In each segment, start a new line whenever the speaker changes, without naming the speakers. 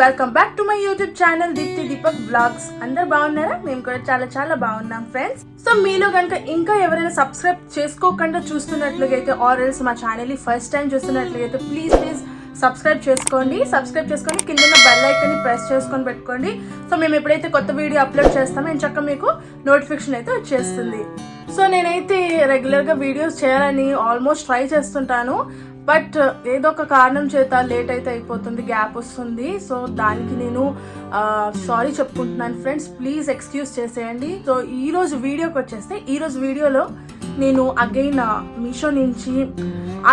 Welcome back to my YouTube channel Deepthi Deepak vlogs అందరు బాగున్నారా? మేము కూడా చాలా చాలా బాగున్నాం ఫ్రెండ్స్ సో మీలో కనుక ఇంకా ఎవరైనా సబ్స్క్రైబ్ చేసుకోకుండా చూస్తున్నట్లుగైతే ఆర్ ఎల్స్ మా ఛానల్ ఫస్ట్ టైం చూస్తున్నట్లయితే ప్లీజ్ ప్లీజ్ సబ్స్క్రైబ్ చేసుకోండి. సబ్స్క్రైబ్ చేసుకొని కింద బెల్ ఐకన్ ప్రెస్ చేసుకొని పెట్టుకోండి. సో మేము ఎప్పుడైతే కొత్త వీడియో అప్లోడ్ చేస్తామో నేను మీకు నోటిఫికేషన్ అయితే వచ్చేస్తుంది. సో నేనైతే రెగ్యులర్గా వీడియోస్ చేయాలని ఆల్మోస్ట్ ట్రై చేస్తుంటాను. బట్ ఏదో ఒక కారణం చేత లేట్ అయితే అయిపోతుంది గ్యాప్ వస్తుంది. సో దానికి నేను సారీ చెప్పుకుంటున్నాను ఫ్రెండ్స్ ప్లీజ్ ఎక్స్క్యూజ్ చేసేయండి. సో ఈరోజు వీడియోకి వచ్చేస్తే ఈరోజు వీడియోలో నేను అగైన్ మీషో నుంచి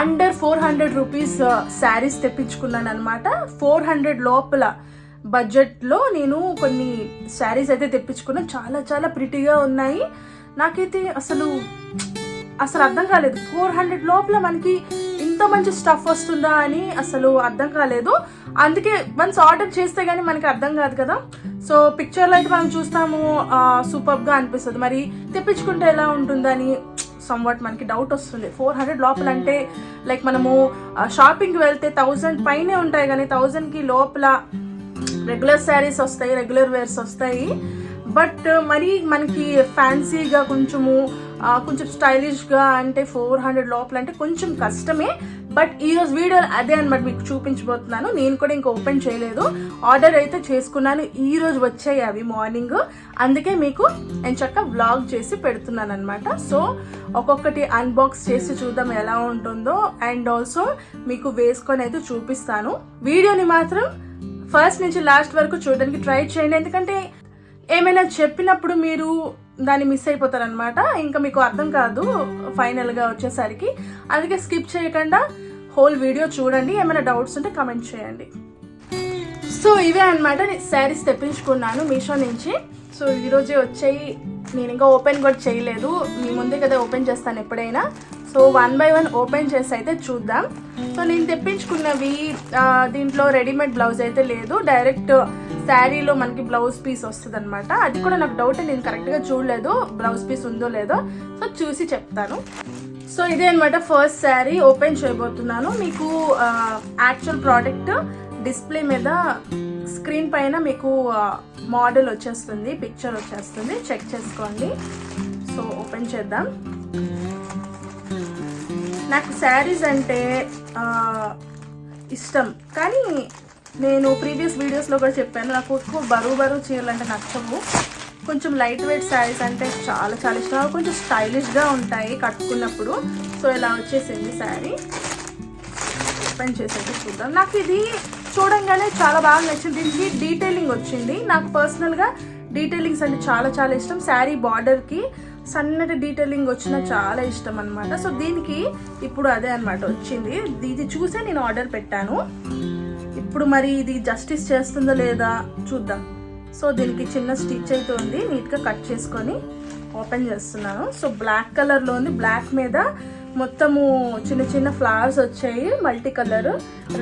under four hundred rupees saris తెప్పించుకున్నాను అనమాట ఫోర్ హండ్రెడ్ లోపల బడ్జెట్లో నేను కొన్ని శారీస్ అయితే తెప్పించుకున్నాను. చాలా చాలా ప్రిటీగా ఉన్నాయి. నాకైతే అసలు అసలు అర్థం కాలేదు. ఫోర్ హండ్రెడ్ లోపల మనకి ఇంత మంచి స్టఫ్ వస్తుందా అని అసలు అర్థం కాలేదు. అందుకే వన్స్ ఆర్డర్ చేస్తే కానీ మనకి అర్థం కాదు కదా. సో పిక్చర్లో అయితే మనం చూస్తాము సూపర్గా అనిపిస్తుంది. మరి తెప్పించుకుంటే ఎలా ఉంటుందని సమ్వాట్ మనకి డౌట్ వస్తుంది. ఫోర్ హండ్రెడ్ లోపల అంటే లైక్ మనము షాపింగ్కి వెళ్తే థౌజండ్ పైనే ఉంటాయి కానీ థౌజండ్కి లోపల రెగ్యులర్ శారీస్ వస్తాయి రెగ్యులర్ వేర్స్ వస్తాయి. బట్ మరి మనకి ఫ్యాన్సీగా కొంచెము కొంచెం స్టైలిష్గా అంటే ఫోర్ హండ్రెడ్ లోపల అంటే కొంచెం కష్టమే. బట్ ఈ రోజు వీడియో అదే అనమాట మీకు చూపించబోతున్నాను. నేను కూడా ఇంకా ఓపెన్ చేయలేదు. ఆర్డర్ అయితే చేసుకున్నాను. ఈ రోజు వచ్చాయి అవి మార్నింగ్ అందుకే మీకు నేను చక్క వ్లాగ్ చేసి పెడుతున్నాను అనమాట సో ఒక్కొక్కటి అన్బాక్స్ చేసి చూద్దాం ఎలా ఉంటుందో. అండ్ ఆల్సో మీకు వేసుకొని అయితే చూపిస్తాను. వీడియోని మాత్రం ఫస్ట్ నుంచి లాస్ట్ వరకు చూడడానికి ట్రై చేయండి. ఎందుకంటే ఏమైనా చెప్పినప్పుడు మీరు దాన్ని మిస్ అయిపోతారనమాట ఇంకా మీకు అర్థం కాదు ఫైనల్గా వచ్చేసరికి. అందుకే స్కిప్ చేయకుండా హోల్ వీడియో చూడండి. ఏమైనా డౌట్స్ ఉంటే కమెంట్ చేయండి. సో ఇవే అనమాట శారీస్ తెప్పించుకున్నాను మీషో నుంచి. సో ఈరోజే వచ్చాయి. నేను ఇంకా ఓపెన్ కూడా చేయలేదు. మీ ముందే కదా ఓపెన్ చేస్తాను ఎప్పుడైనా. So one by one open చేసి అయితే చూద్దాం. సో నేను తెప్పించుకున్నవి దీంట్లో రెడీమేడ్ బ్లౌజ్ అయితే లేదు. డైరెక్ట్ శారీలో మనకి బ్లౌజ్ పీస్ వస్తుంది అనమాట అది కూడా నాకు డౌట్ నేను కరెక్ట్గా చూడలేదు బ్లౌజ్ పీస్ ఉందో లేదో. సో చూసి చెప్తాను. సో ఇదే అనమాట ఫస్ట్ శారీ ఓపెన్ చేయబోతున్నాను. మీకు యాక్చువల్ ప్రోడక్ట్ డిస్ప్లే మీద స్క్రీన్ పైన మీకు మోడల్ వచ్చేస్తుంది పిక్చర్ వచ్చేస్తుంది. చెక్ చేసుకోండి. సో ఓపెన్ చేద్దాం. నాకు శారీస్ అంటే ఇష్టం. కానీ నేను ప్రీవియస్ వీడియోస్లో కూడా చెప్పాను నాకు ఎక్కువ బరువు బరువు చీరలు అంటే నచ్చవు. కొంచెం లైట్ వెయిట్ శారీస్ అంటే చాలా చాలా ఇష్టం. కొంచెం స్టైలిష్గా ఉంటాయి కట్టుకున్నప్పుడు. సో ఇలా వచ్చేసింది శారీ ఓపెన్ చేసేది చూద్దాం. నాకు ఇది చూడంగానే చాలా బాగా నచ్చింది. దీనికి డీటెయిలింగ్ వచ్చింది. నాకు పర్సనల్గా డీటెయిలింగ్స్ అంటే చాలా చాలా ఇష్టం. శారీ బార్డర్కి సన్నటి డీటెయిలింగ్ వచ్చిన చాలా ఇష్టం అనమాట సో దీనికి ఇప్పుడు అదే అనమాట వచ్చింది. ఇది చూసే నేను ఆర్డర్ పెట్టాను. ఇప్పుడు మరి ఇది జస్టిస్ చేస్తుందో లేదా చూద్దాం. సో దీనికి చిన్న స్టిచ్ అయితే ఉంది. నీట్గా కట్ చేసుకొని ఓపెన్ చేస్తున్నాను. సో బ్లాక్ కలర్లో ఉంది. బ్లాక్ మీద మొత్తము చిన్న చిన్న ఫ్లవర్స్ వచ్చాయి. Multi colour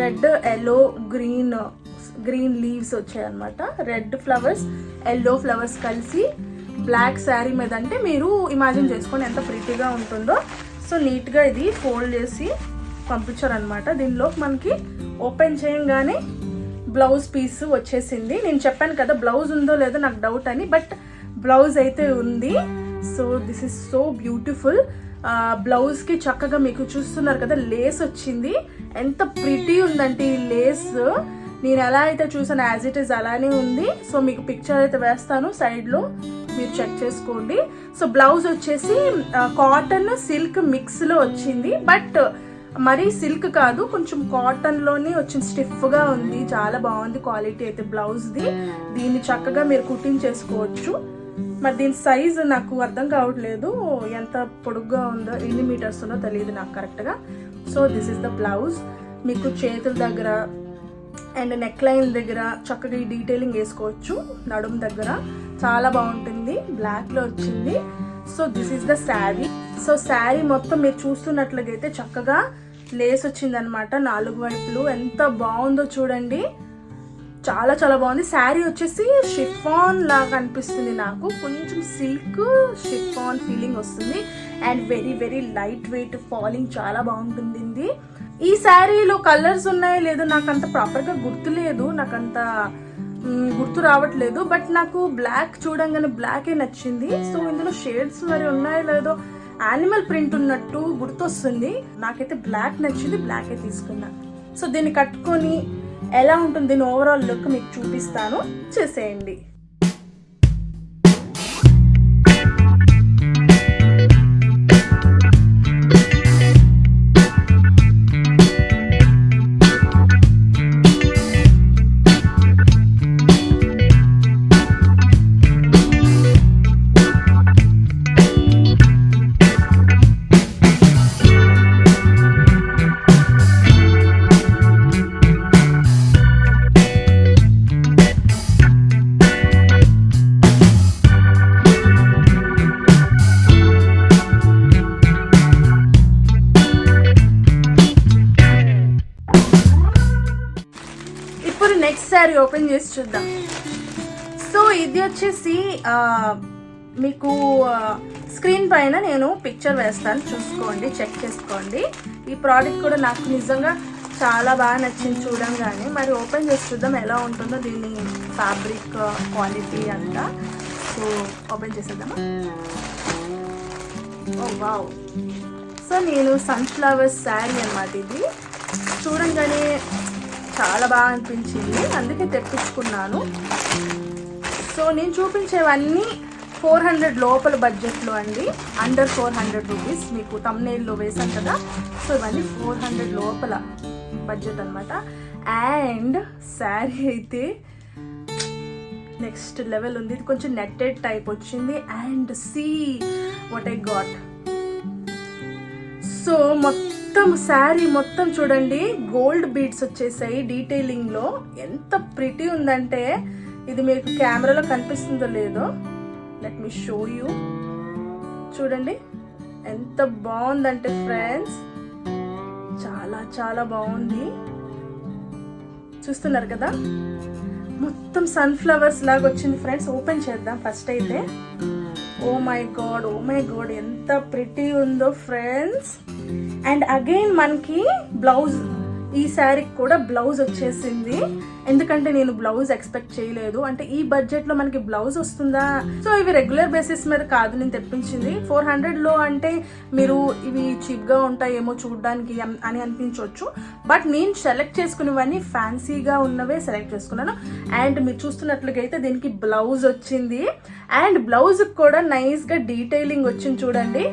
red yellow green green leaves వచ్చాయి అనమాట రెడ్ ఫ్లవర్స్ ఎల్లో ఫ్లవర్స్ కలిసి బ్లాక్ శారీ మీద అంటే మీరు ఇమాజిన్ చేసుకొని ఎంత ప్రీతిగా ఉంటుందో. సో నీట్గా ఇది ఫోల్డ్ చేసి పంపించారనమాట దీనిలో మనకి ఓపెన్ చేయంగానే బ్లౌజ్ పీస్ వచ్చేసింది. నేను చెప్పాను కదా బ్లౌజ్ ఉందో లేదో నాకు డౌట్ అని బట్ బ్లౌజ్ అయితే ఉంది. So this is so beautiful. బ్లౌజ్కి చక్కగా మీకు చూస్తున్నారు కదా లేస్ వచ్చింది. ఎంత ప్రిటీ ఉందంటే ఈ లేస్. నేను ఎలా అయితే చూసాను యాజ్ ఇట్ ఈస్ అలానే ఉంది. సో మీకు పిక్చర్ అయితే వేస్తాను సైడ్లో మీరు చెక్ చేసుకోండి. సో బ్లౌజ్ వచ్చేసి కాటన్ సిల్క్ మిక్స్లో వచ్చింది. బట్ మరీ సిల్క్ కాదు కొంచెం కాటన్లోనే వచ్చింది స్టిఫ్గా ఉంది. చాలా బాగుంది క్వాలిటీ అయితే బ్లౌజ్ ది దీన్ని చక్కగా మీరు కుట్టింగ్ చేసుకోవచ్చు. మరి దీని సైజ్ నాకు అర్థం కావట్లేదు. ఎంత పొడుగ్గా ఉందో ఎన్ని మీటర్స్ ఉందో తెలియదు నాకు కరెక్ట్గా so this is the blouse మీకు చేతుల దగ్గర అండ్ నెక్ లైన్ దగ్గర చక్కగా ఈ డీటెయిలింగ్ వేసుకోవచ్చు. నడుము దగ్గర. చాలా బాగుంటుంది. బ్లాక్లో వచ్చింది. So this is the sari so sari మొత్తం మీరు చూస్తున్నట్లయితే చక్కగా లేస్ వచ్చిందనమాట నాలుగు వైపులు. ఎంత బాగుందో చూడండి. చాలా చాలా బాగుంది. శారీ వచ్చేసి షిఫాన్ లాగా అనిపిస్తుంది నాకు. కొంచెం సిల్క్ షిఫాన్ ఫీలింగ్ వస్తుంది. And very very light weight falling చాలా బాగుంటుంది ఈ శారీలో కలర్స్ ఉన్నాయో లేదో నాకు అంత ప్రాపర్గా గుర్తు లేదు నాకంత గుర్తు రావట్లేదు. బట్ నాకు బ్లాక్ చూడంగానే బ్లాకే నచ్చింది. సో ఇందులో షేడ్స్ మరి ఉన్నాయో లేదో యానిమల్ ప్రింట్ ఉన్నట్టు గుర్తొస్తుంది. నాకైతే బ్లాక్ నచ్చింది బ్లాకే తీసుకున్నా. సో దీన్ని కట్టుకొని ఎలా ఉంటుంది దీని ఓవరాల్ లుక్ మీకు చూపిస్తాను. చేసేయండి. చూద్దాం. సో ఇది వచ్చేసి మీకు స్క్రీన్ పైన నేను పిక్చర్ వేస్తాను. చూసుకోండి చెక్ చేసుకోండి. ఈ ప్రోడక్ట్ కూడా నాకు నిజంగా చాలా బాగా నచ్చింది చూడంగానే. మరి ఓపెన్ చేసి చూద్దాం ఎలా ఉంటుందో దీని ఫ్యాబ్రిక్ క్వాలిటీ అంతా. సో ఓపెన్ చేసేద్దామా? Oh wow. సో నేను సన్ఫ్లవర్ శారీ అనమాట ఇది. చూడంగానే చాలా బాగా అనిపించింది. అందుకే తెప్పించుకున్నాను. సో నేను చూపించేవన్నీ ఫోర్ హండ్రెడ్ లోపల బడ్జెట్లో అండి. అండర్ ఫోర్ హండ్రెడ్ రూపీస్ మీకు తమ్నేల్లో వేసాను కదా. సో ఇవన్నీ ఫోర్ హండ్రెడ్ లోపల బడ్జెట్ అనమాట అండ్ శారీ అయితే నెక్స్ట్ లెవెల్ ఉంది. ఇది కొంచెం నెట్టెడ్ టైప్ వచ్చింది. And see what I got. So మొత్తం మొత్తం శారీ మొత్తం చూడండి గోల్డ్ బీడ్స్ వచ్చేసాయి డీటెయిలింగ్లో. ఎంత ప్రిటీ ఉందంటే ఇది మీకు కెమెరాలో కనిపిస్తుందో లేదో లెట్ మీ షో యూ చూడండి ఎంత బాగుందంటే ఫ్రెండ్స్ చాలా చాలా బాగుంది. చూస్తున్నారు కదా? మొత్తం సన్ఫ్లవర్స్ లాగా వచ్చింది ఫ్రెండ్స్ ఓపెన్ చేద్దాం ఫస్ట్ అయితే. Oh my god oh my god ఎంత ప్రిటీ ఉందో ఫ్రెండ్స్ అండ్ అగైన్ మనకి బ్లౌజ్ ఈ శారీకి కూడా బ్లౌజ్ వచ్చేసింది. ఎందుకంటే నేను బ్లౌజ్ ఎక్స్పెక్ట్ చేయలేదు. అంటే ఈ బడ్జెట్లో మనకి బ్లౌజ్ వస్తుందా? సో ఇవి రెగ్యులర్ బేసిస్ మీద కాదు నేను తెప్పించింది. ఫోర్ హండ్రెడ్లో అంటే మీరు ఇవి చీప్గా ఉంటాయేమో చూడడానికి అని అనిపించవచ్చు బట్ నేను సెలెక్ట్ చేసుకునేవన్నీ ఫ్యాన్సీగా ఉన్నవే సెలెక్ట్ చేసుకున్నాను. అండ్ మీరు చూస్తున్నట్లుగా అయితే దీనికి బ్లౌజ్ వచ్చింది. అండ్ బ్లౌజ్ కూడా నైస్గా డీటెయిలింగ్ వచ్చింది చూడండి.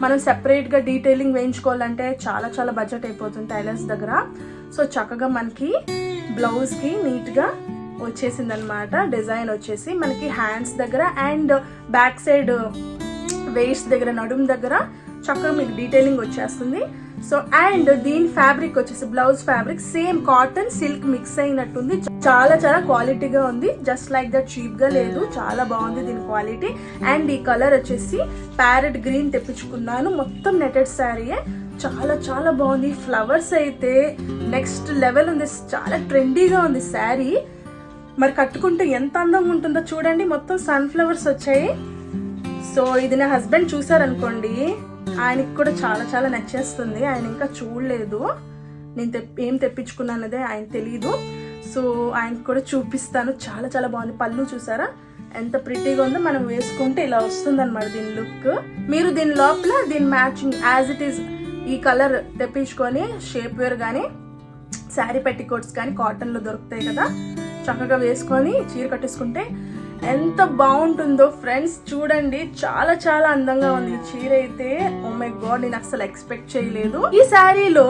మనం సెపరేట్గా డీటెయిలింగ్ వేయించుకోవాలంటే చాలా చాలా బడ్జెట్ అయిపోతుంది టైలర్స్ దగ్గర. సో చక్కగా మనకి బ్లౌజ్కి నీట్గా వచ్చేసింది అనమాట డిజైన్ వచ్చేసి మనకి హ్యాండ్స్ దగ్గర అండ్ బ్యాక్ సైడ్ వేస్ట్ దగ్గర నడుము దగ్గర చక్కగా మీకు డీటెయిలింగ్ వచ్చేస్తుంది. సో అండ్ దీని ఫ్యాబ్రిక్ వచ్చేసి blouse fabric same cotton silk mix అయినట్టుంది. చాలా చాలా క్వాలిటీగా ఉంది. జస్ట్ లైక్ దట్ చీప్గా లేదు. చాలా బాగుంది దీని క్వాలిటీ అండ్ ఈ కలర్ వచ్చేసి ప్యారెట్ గ్రీన్ తెప్పించుకున్నాను. మొత్తం నెటెడ్ శారీయే చాలా చాలా బాగుంది. ఫ్లవర్స్ అయితే నెక్స్ట్ లెవెల్ ఉంది. చాలా ట్రెండీగా ఉంది శారీ మరి కట్టుకుంటే ఎంత అందంగా ఉంటుందో చూడండి. మొత్తం సన్ఫ్లవర్స్ వచ్చాయి. సో ఇది నా హస్బెండ్ చూసారనుకోండి. ఆయనకి కూడా చాలా చాలా నచ్చేస్తుంది. ఆయన ఇంకా చూడలేదు. నేను తెప్పి ఏం తెప్పించుకున్నానదే ఆయన తెలీదు. సో ఆయనకి కూడా చూపిస్తాను. చాలా చాలా బాగుంది. పళ్ళు చూసారా? ఎంత ప్రిటీగా ఉందో మనం వేసుకుంటే ఇలా వస్తుంది అనమాట దీని లుక్ మీరు దీని లోపల దీని మ్యాచింగ్ యాజ్ ఇట్ ఈస్ ఈ కలర్ తెప్పించుకొని షేప్ వేర్ కానీ శారీ పెట్టికోట్స్ కానీ కాటన్లో దొరుకుతాయి కదా? చక్కగా వేసుకొని చీర కట్టేసుకుంటే ఎంత బాగుంటుందో ఫ్రెండ్స్ చూడండి. చాలా చాలా అందంగా ఉంది చీర అయితే. Oh మై గాడ్ నేను అసలు ఎక్స్పెక్ట్ చేయలేదు. ఈ శారీలో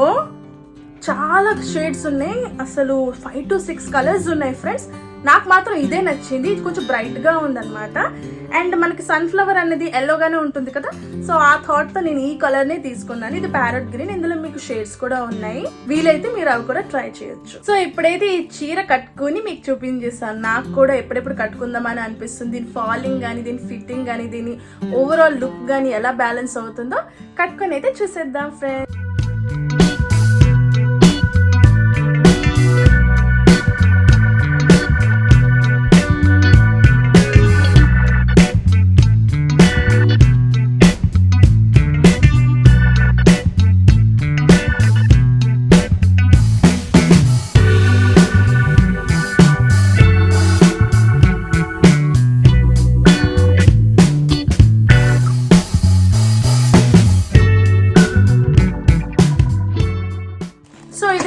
చాలా షేడ్స్ ఉన్నాయి. అసలు ఫైవ్ టు సిక్స్ కలర్స్ ఉన్నాయి ఫ్రెండ్స్ నాకు మాత్రం ఇదే నచ్చింది. ఇది కొంచెం బ్రైట్గా ఉందన్నమాట. అండ్ మనకి సన్ఫ్లవర్ అనేది ఎల్లోగానే ఉంటుంది కదా. సో ఆ థాట్తో నేను ఈ కలర్ నే తీసుకున్నాను. ఇది ప్యారెట్ గ్రీన్ ఇందులో మీకు షేడ్స్ కూడా ఉన్నాయి. వీలైతే మీరు అవి కూడా ట్రై చేయొచ్చు. సో ఇప్పుడైతే ఈ చీర కట్టుకుని మీకు చూపించేస్తాను. నాకు కూడా ఎప్పుడెప్పుడు కట్టుకుందామని అనిపిస్తుంది. దీని ఫాలింగ్ కానీ దీని ఫిట్టింగ్ కానీ దీని ఓవరాల్ లుక్ కానీ ఎలా బ్యాలెన్స్ అవుతుందో కట్టుకొని అయితే చూసేద్దాం ఫ్రెండ్స్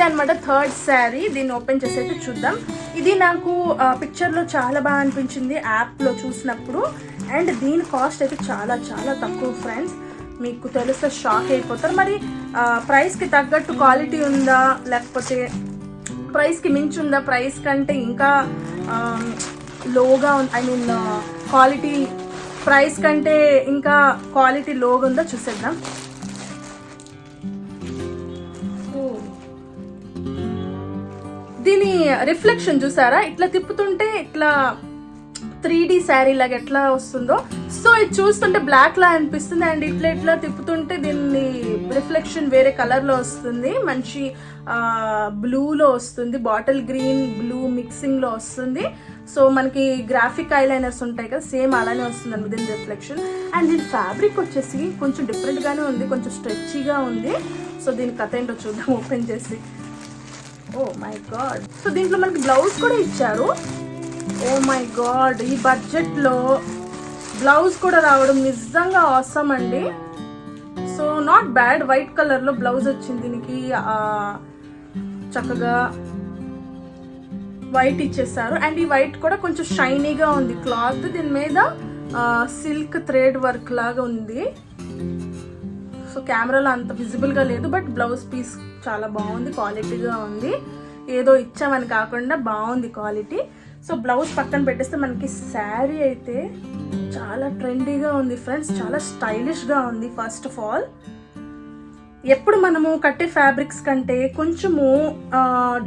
అనమాట థర్డ్ శారీ. దీన్ని ఓపెన్ చేసి అయితే చూద్దాం. ఇది నాకు పిక్చర్లో చాలా బాగా అనిపించింది యాప్లో చూసినప్పుడు. అండ్ దీని కాస్ట్ అయితే చాలా చాలా తక్కువ ఫ్రెండ్స్. మీకు తెలిస్తే షాక్ అయిపోతారు. మరి ప్రైస్కి తగ్గట్టు క్వాలిటీ ఉందా? లేకపోతే ప్రైస్కి మించి ఉందా? ప్రైస్ కంటే ఇంకా లోగా ఐ మీన్ క్వాలిటీ ప్రైస్ కంటే ఇంకా క్వాలిటీ లోగా ఉందా చూసేద్దాం. రిఫ్లెక్షన్ చూసారా? ఇట్లా తిప్పుతుంటే ఇట్లా త్రీ డి శారీ లాగా ఎట్లా వస్తుందో? సో ఇది చూస్తుంటే బ్లాక్ లా అనిపిస్తుంది అండ్ ఇట్లా ఇట్లా తిప్పుతుంటే దీన్ని రిఫ్లెక్షన్ వేరే కలర్లో వస్తుంది. మంచి బ్లూలో వస్తుంది. బాటిల్ గ్రీన్ బ్లూ మిక్సింగ్లో వస్తుంది. సో మనకి గ్రాఫిక్ ఐలైనర్స్ ఉంటాయి కదా సేమ్ అలానే వస్తుంది అండి దీని రిఫ్లెక్షన్ అండ్ దీని ఫ్యాబ్రిక్ వచ్చేసి కొంచెం డిఫరెంట్గానే ఉంది కొంచెం స్ట్రెచ్గా ఉంది. సో దీని కథ ఏంటో చూద్దాం ఓపెన్ చేసి. ఓ మై గాడ్ సో దీంట్లో మనకి బ్లౌజ్ కూడా ఇచ్చారు. ఓ మై గాడ్ ఈ బడ్జెట్లో బ్లౌజ్ కూడా రావడం నిజంగా అవసరం అండి. సో నాట్ బ్యాడ్ వైట్ కలర్లో బ్లౌజ్ వచ్చింది దీనికి. చక్కగా వైట్ ఇచ్చేసారు. అండ్ ఈ వైట్ కూడా కొంచెం షైనీగా ఉంది. క్లాత్ దీని మీద సిల్క్ థ్రెడ్ వర్క్ లాగా ఉంది. సో కెమెరాలో అంత విజిబుల్గా లేదు బట్ బ్లౌజ్ పీస్ చాలా బాగుంది క్వాలిటీగా ఉంది. ఏదో ఇచ్చామని కాకుండా బాగుంది క్వాలిటీ సో బ్లౌజ్ పక్కన పెట్టేస్తే మనకి శారీ అయితే చాలా ట్రెండీగా ఉంది ఫ్రెండ్స్ చాలా స్టైలిష్గా ఉంది ఫస్ట్ ఆఫ్ ఆల్ ఎప్పుడు మనము కట్టే ఫ్యాబ్రిక్స్ కంటే కొంచెము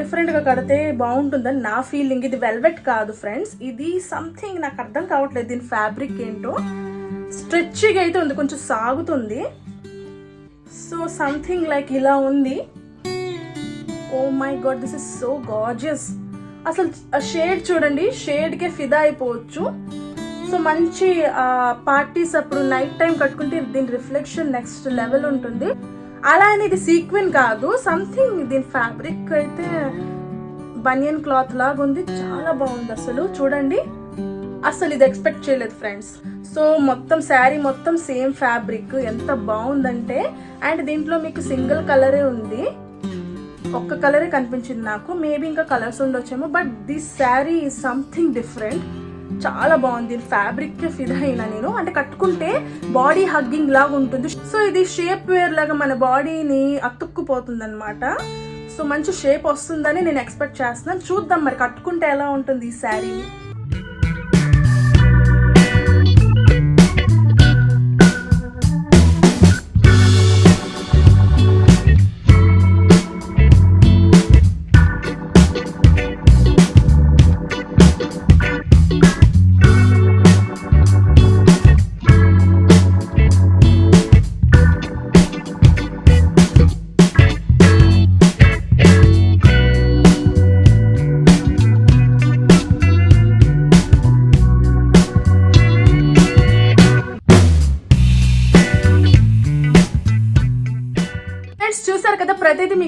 డిఫరెంట్గా కడితే బాగుంటుందని నా ఫీలింగ్ ఇది వెల్వెట్ కాదు ఫ్రెండ్స్ ఇది సంథింగ్ నాకు అర్థం కావట్లేదు దీని ఫ్యాబ్రిక్ ఏంటో. స్ట్రెచ్గా అయితే ఉంది కొంచెం సాగుతుంది. సో సంథింగ్ లైక్ ఇలా ఉంది. ఓ my god this is so gorgeous. అసలు షేడ్ చూడండి షేడ్కే ఫిదా అయిపోవచ్చు. సో మంచి పార్టీస్ అప్పుడు నైట్ టైం కట్టుకుంటే దీని రిఫ్లెక్షన్ నెక్స్ట్ లెవెల్ ఉంటుంది. అలా అని ఇది సీక్వెన్ కాదు. సంథింగ్ దీని ఫ్యాబ్రిక్ అయితే బనియన్ క్లాత్ లాగా ఉంది చాలా బాగుంది అసలు. చూడండి. అసలు ఇది ఎక్స్పెక్ట్ చేయలేదు ఫ్రెండ్స్ సో మొత్తం శారీ మొత్తం సేమ్ ఫ్యాబ్రిక్ ఎంత బాగుందంటే అండ్ దీంట్లో మీకు సింగిల్ కలరే ఉంది. ఒక్క కలరే కనిపించింది నాకు. మేబీ ఇంకా కలర్స్ ఉండొచ్చేమో but this sari is something different చాలా బాగుంది. ఫ్యాబ్రిక్ కే ఫిదా అయినా నేను. అంటే కట్టుకుంటే బాడీ హగ్గింగ్ లాగా ఉంటుంది. సో ఇది షేప్ వేర్ లాగా మన బాడీని అతుక్కుపోతుంది అనమాట సో మంచి షేప్ వస్తుందని నేను ఎక్స్పెక్ట్ చేస్తున్నాను. చూద్దాం మరి కట్టుకుంటే ఎలా ఉంటుంది ఈ శారీ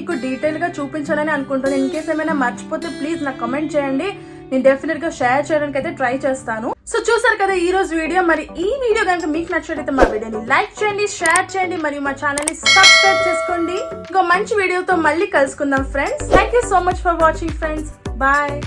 మీకు డీటెయిల్గా చూపించాలని అనుకుంటున్నాను. ఇన్ కేస్ ఏమైనా మర్చిపోతే ప్లీజ్ నాకు కమెంట్ చేయండి. నేను డెఫినెట్గా షేర్ చేయడానికి అయితే ట్రై చేస్తాను. సో చూసారు కదా ఈ రోజు వీడియో మరి ఈ వీడియో కనుక మీకు నచ్చినట్లయితే మా వీడియోని లైక్ చేయండి షేర్ చేయండి మరియు మా ఛానల్ని సబ్స్క్రైబ్ చేసుకోండి. ఇంకో మంచి వీడియోతో మళ్ళీ కలుసుకుందాం friends thank you so much for watching friends bye